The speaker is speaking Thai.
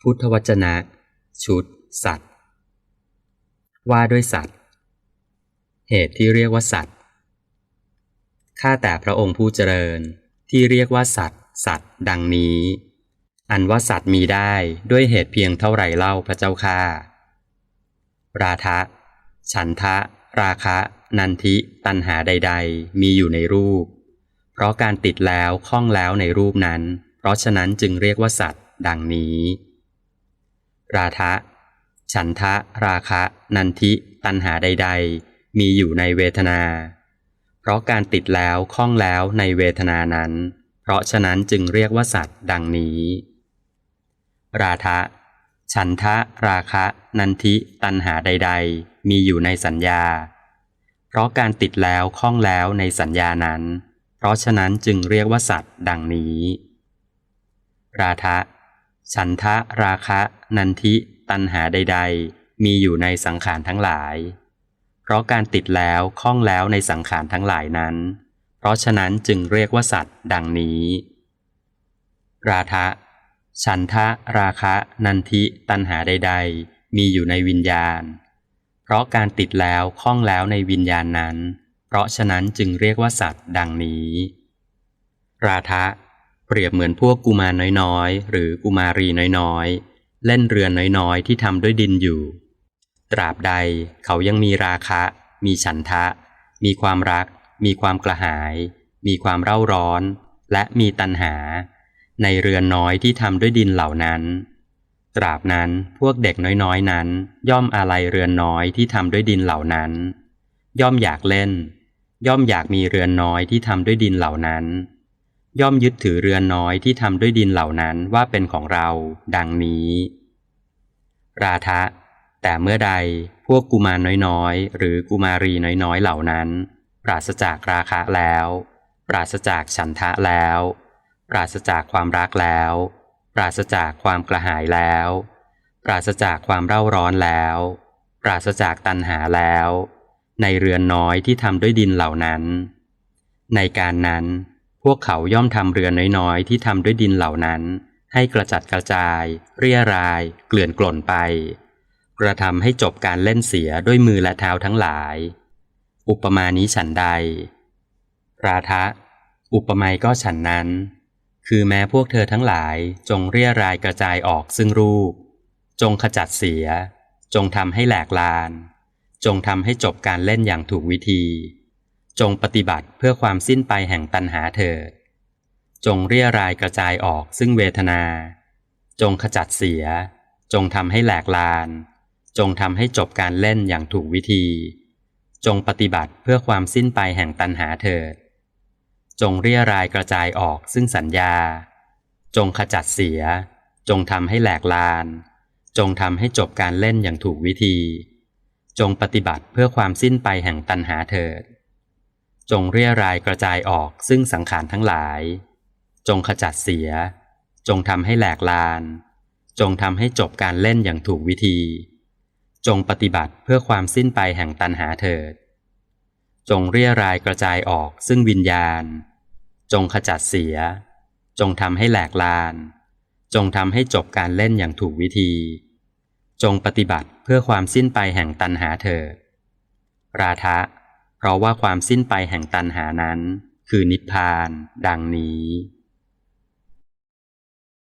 พุทธวจนะ ชุด สัตว์ ว่าด้วยสัตว์ เหตุที่เรียกว่าสัตว์ ข้าแต่พระองค์ผู้เจริญที่เรียกว่าสัตว์ สัตว์ ดังนี้ อันว่าสัตว์มีได้ด้วยเหตุเพียงเท่าไหร่เล่าพระเจ้าค่าราทะ ฉันทะ ราคะ นันทิตัณหาใด ๆ มีอยู่ในรูป เพราะการติดแล้วคล้องแล้วในรูปนั้น เพราะฉะนั้นจึงเรียกว่าสัตว์ ดังนี้ ราทะ ฉันทะ ราคะ นันทิ ตัณหาใด ๆ มีอยู่ในเวทนา เพราะการติดแล้วคล้องแล้วในเวทนานั้น เพราะฉะนั้นจึงเรียกว่าสัตว์ดังนี้ ราทะ ฉันทะ ราคะ นันทิ ตัณหาใด ๆ มีอยู่ในสัญญา เพราะการติดแล้วคล้องแล้วในสัญญานั้น เพราะฉะนั้นจึงเรียกว่าสัตว์ดังนี้ ราทะ ฉันทะราคะนันทิตัณหาใด ๆ มีอยู่ในสังขารทั้งหลาย เพราะการติดแล้วคล้องแล้วในสังขารทั้งหลายนั้น เพราะฉะนั้นจึงเรียกว่าสัตว์ ดังนี้ ราทะฉันทะราคะนันทิตัณหาใด ๆ มีอยู่ในวิญญาณ เพราะการติดแล้วคล้องแล้วในวิญญาณนั้น เพราะฉะนั้นจึงเรียกว่าสัตว์ ดังนี้ ราทะ เปรียบเหมือนพวกกุมารน้อยๆ หรือกุมารีน้อยๆ เล่นเรือนน้อยๆ ที่ทำด้วยดินอยู่ ตราบใดเขายังมีราคะ มีฉันทะ มีความรัก มีความกระหาย มีความเร่าร้อน และมีตัณหา ในเรือนน้อยที่ทำด้วยดินเหล่านั้น ตราบนั้นพวกเด็กน้อยๆนั้น ย่อมอาลัยเรือนน้อยที่ทำด้วยดินเหล่านั้น ย่อมอยากเล่น ย่อมอยากมีเรือนน้อยที่ทำด้วยดินเหล่านั้น ย่อมยึดถือเรือนน้อยที่ทำด้วยดินเหล่านั้นว่าเป็นของเรา ดังนี้ ราทะ แต่เมื่อใดพวกกุมารน้อยๆ หรือกุมารีน้อยๆเหล่านั้น ปราศจากราคะแล้ว ปราศจากฉันทะแล้ว ปราศจากความรักแล้ว ปราศจากความกระหายแล้ว ปราศจากความเร่าร้อนแล้ว ปราศจากตัณหาแล้ว ในเรือนน้อยที่ทำด้วยดินเหล่านั้น ในการนั้น พวกเขาย่อมทำเรือนน้อยๆ ที่ทำด้วยดินเหล่านั้น ให้กระจัดกระจาย เรียราย เกลื่อนกล่นไป กระทำให้จบการเล่นเสียด้วยมือและเท้าทั้งหลาย อุปมานี้ฉันใด ราทะ อุปไมยก็ฉันนั้น คือแม้พวกเธอทั้งหลายจงเรียรายกระจายออกซึ่งรูป จงขจัดเสีย จงทำให้แหลกลาน จงทำให้จบการเล่นอย่างถูกวิธี จงปฏิบัติเพื่อความสิ้นไปแห่งตัณหาเถิด จงเรียรายกระจายออกซึ่งเวทนา จงขจัดเสีย จงทำให้แหลกลาน จงทำให้จบการเล่นอย่างถูกวิธี จงปฏิบัติเพื่อความสิ้นไปแห่งตัณหาเถิด จงเรียรายกระจายออกซึ่งสัญญา จงขจัดเสีย จงทำให้แหลกลาน จงทำให้จบการเล่นอย่างถูกวิธี จงปฏิบัติเพื่อความสิ้นไปแห่งตัณหาเถิด จงเรียรายกระจายออกซึ่งสังขารทั้งหลาย จงขจัดเสีย จงทำให้แหลกลาน จงทำให้จบการเล่นอย่างถูกวิธี จงปฏิบัติเพื่อความสิ้นไปแห่งตัณหาเถิด จงเรียรายกระจายออกซึ่งวิญญาณ จงขจัดเสีย จงทำให้แหลกลาน จงทำให้จบการเล่นอย่างถูกวิธี จงปฏิบัติเพื่อความสิ้นไปแห่งตัณหาเถิดราทะ เพราะว่าความสิ้นไปแห่งตัณหานั้น คือนิพพาน ดังนี้